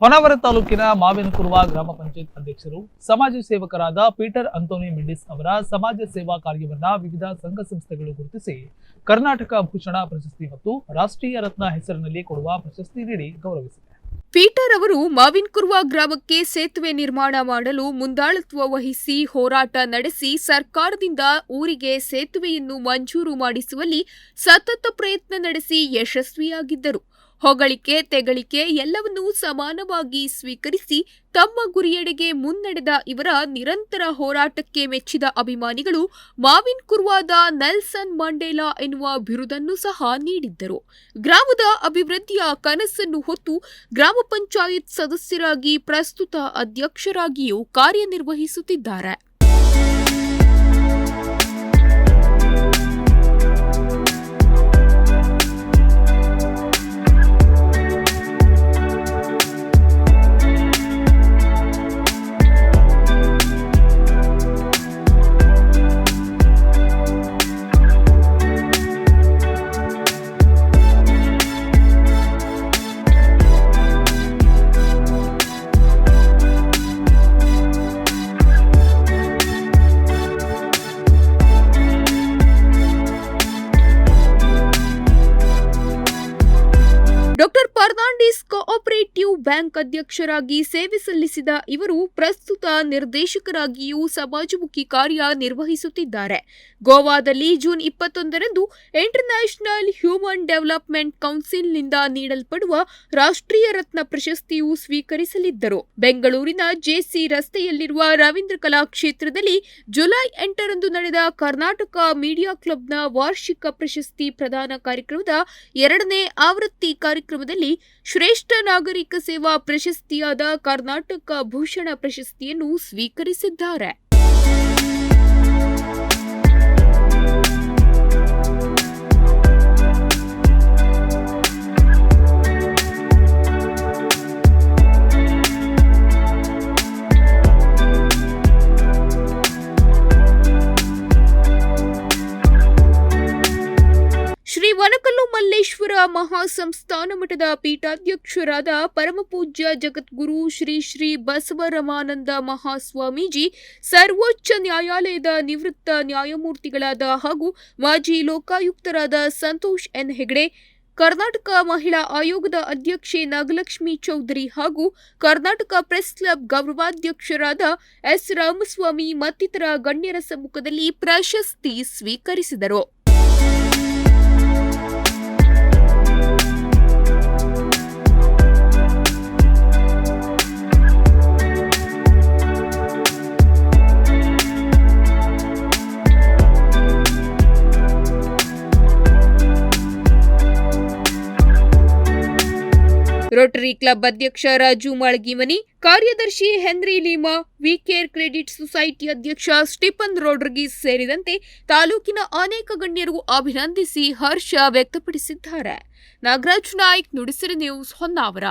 ಹೊನ್ನಾವರ ತಾಲೂಕಿನ ಮಾವಿನಕುರುವ ಗ್ರಾಮ ಪಂಚಾಯತ್ ಅಧ್ಯಕ್ಷರು, ಸಮಾಜ ಸೇವಕರಾದ ಪೀಟರ್ ಅಂತೋನಿ ಮಿಂಡಿಸ್ ಅವರ ಸಮಾಜ ಸೇವಾ ಕಾರ್ಯವನ್ನ ವಿವಿಧ ಸಂಘ ಸಂಸ್ಥೆಗಳು ಗುರುತಿಸಿ, ಕರ್ನಾಟಕ ಭೂಷಣ ಪ್ರಶಸ್ತಿ ಮತ್ತು ರಾಷ್ಟ್ರೀಯ ರತ್ನ ಹೆಸರಿನಲ್ಲಿ ಕೊಡುವ ಪ್ರಶಸ್ತಿ ನೀಡಿ ಗೌರವಿಸಿದೆ. ಪೀಟರ್ ಅವರು ಮಾವಿನ್ಕುರ್ವ ಗ್ರಾಮಕ್ಕೆ ಸೇತುವೆ ನಿರ್ಮಾಣ ಮಾಡಲು ಮುಂದಾಳತ್ವ ವಹಿಸಿ ಹೋರಾಟ ನಡೆಸಿ ಸರ್ಕಾರದಿಂದ ಊರಿಗೆ ಸೇತುವೆಯನ್ನು ಮಂಜೂರು ಮಾಡಿಸುವಲ್ಲಿ ಸತತ ಪ್ರಯತ್ನ ನಡೆಸಿ ಯಶಸ್ವಿಯಾಗಿದ್ದರು. ಹೊಗಳಿಕೆ, ತೆಗಳಿಕೆ ಎಲ್ಲವನ್ನೂ ಸಮಾನವಾಗಿ ಸ್ವೀಕರಿಸಿ ತಮ್ಮ ಗುರಿಯೆಡೆಗೆ ಮುನ್ನಡೆದ ಇವರ ನಿರಂತರ ಹೋರಾಟಕ್ಕೆ ಮೆಚ್ಚಿದ ಅಭಿಮಾನಿಗಳು ಮಾವಿನ್ ಕುರ್ವಾದ ನೆಲ್ಸನ್ ಮಂಡೇಲಾ ಎನ್ನುವ ಬಿರುದನ್ನು ಸಹ ನೀಡಿದ್ದರು. ಗ್ರಾಮದ ಅಭಿವೃದ್ಧಿಯ ಕನಸನ್ನು ಹೊತ್ತು ಗ್ರಾಮ ಪಂಚಾಯತ್ ಸದಸ್ಯರಾಗಿ ಪ್ರಸ್ತುತ ಅಧ್ಯಕ್ಷರಾಗಿಯೂ ಕಾರ್ಯನಿರ್ವಹಿಸುತ್ತಿದ್ದಾರೆ. ಫರ್ನಾಂಡಿಸ್ ಕೋಆಪರೇಟಿವ್ ಬ್ಯಾಂಕ್ ಅಧ್ಯಕ್ಷರಾಗಿ ಸೇವೆ ಸಲ್ಲಿಸಿದ ಇವರು ಪ್ರಸ್ತುತ ನಿರ್ದೇಶಕರಾಗಿಯೂ ಸಮಾಜಮುಖಿ ಕಾರ್ಯ ನಿರ್ವಹಿಸುತ್ತಿದ್ದಾರೆ. ಗೋವಾದಲ್ಲಿ ಜೂನ್ ಇಪ್ಪತ್ತೊಂದರಂದು ಇಂಟರ್ನ್ಯಾಷನಲ್ ಹ್ಯೂಮನ್ ಡೆವಲಪ್ಮೆಂಟ್ ಕೌನ್ಸಿಲ್ನಿಂದ ನೀಡಲ್ಪಡುವ ರಾಷ್ಟ್ರೀಯ ರತ್ನ ಪ್ರಶಸ್ತಿಯು ಸ್ವೀಕರಿಸಲಿದ್ದರು. ಬೆಂಗಳೂರಿನ ಜೆಸಿ ರಸ್ತೆಯಲ್ಲಿರುವ ರವೀಂದ್ರ ಕಲಾ ಕ್ಷೇತ್ರದಲ್ಲಿ ಜುಲೈ ಎಂಟರಂದು ನಡೆದ ಕರ್ನಾಟಕ ಮೀಡಿಯಾ ಕ್ಲಬ್ನ ವಾರ್ಷಿಕ ಪ್ರಶಸ್ತಿ ಪ್ರದಾನ ಕಾರ್ಯಕ್ರಮದ ಎರಡನೇ ಆವೃತ್ತಿ ಕಾರ್ಯಕ್ರಮದಲ್ಲಿ ಶ್ರೇಷ್ಠ ನಾಗರಿಕ ಸೇವಾ ಪ್ರಶಸ್ತಿಯಾದ ಕರ್ನಾಟಕ ಭೂಷಣ ಪ್ರಶಸ್ತಿಯನ್ನು ಸ್ವೀಕರಿಸಿದ್ದಾರೆ. ವನಕಲ್ಲು ಮಲ್ಲೇಶ್ವರ ಮಹಾಸಂಸ್ಥಾನ ಮಠದ ಪೀಠಾಧ್ಯಕ್ಷರಾದ ಪರಮಪೂಜ್ಯ ಜಗದ್ಗುರು ಶ್ರೀ ಶ್ರೀ ಬಸವರಮಾನಂದ ಮಹಾಸ್ವಾಮೀಜಿ, ಸರ್ವೋಚ್ಚ ನ್ಯಾಯಾಲಯದ ನಿವೃತ್ತ ನ್ಯಾಯಮೂರ್ತಿಗಳಾದ ಹಾಗೂ ಮಾಜಿ ಲೋಕಾಯುಕ್ತರಾದ ಸಂತೋಷ್ ಎನ್ ಹೆಗಡೆ, ಕರ್ನಾಟಕ ಮಹಿಳಾ ಆಯೋಗದ ಅಧ್ಯಕ್ಷೆ ನಾಗಲಕ್ಷ್ಮಿ ಚೌಧರಿ ಹಾಗೂ ಕರ್ನಾಟಕ ಪ್ರೆಸ್ ಕ್ಲಬ್ ಗೌರವಾಧ್ಯಕ್ಷರಾದ ಎಸ್ ರಾಮಸ್ವಾಮಿ ಮತ್ತಿತರ ಗಣ್ಯರ ಸಮ್ಮುಖದಲ್ಲಿ ಪ್ರಶಸ್ತಿ ಸ್ವೀಕರಿಸಿದರು. ರೋಟರಿ ಕ್ಲಬ್ ಅಧ್ಯಕ್ಷ ರಾಜು ಮಾಳ್ಗಿಮನಿ, ಕಾರ್ಯದರ್ಶಿ ಹೆನ್ರಿ ಲೀಮಾ, ವಿಕೇರ್ ಕ್ರೆಡಿಟ್ ಸೊಸೈಟಿ ಅಧ್ಯಕ್ಷ ಸ್ಟಿಫನ್ ರೋಡ್ರಿಗೀಸ್ ಸೇರಿದಂತೆ ತಾಲೂಕಿನ ಅನೇಕ ಗಣ್ಯರು ಅಭಿನಂದಿಸಿ ಹರ್ಷ ವ್ಯಕ್ತಪಡಿಸಿದ್ದಾರೆ. ನಾಗರಾಜ್ ನಾಯ್ಕ್, ನುಡಿಸಿರಿ ನ್ಯೂಸ್ ಹೊನ್ನಾವರ.